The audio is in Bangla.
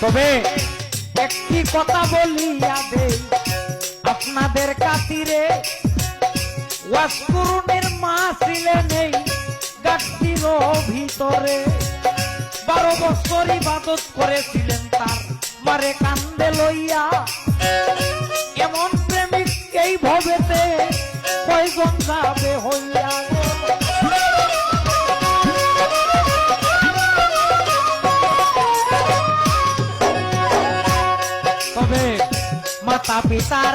তবে একটি কথা বলিয়া দে আপনাদের কাতিরে ওয়াসকুরুনের মা ছিলেন এই গাছটির ভিতরে। বারো বছর ইবাদত করেছিলেন তার মারে কান্দে লইয়া। এমন প্রেমিক এই ভবেতে কয়জন যাবে হইয়া তবে মাতা পিতার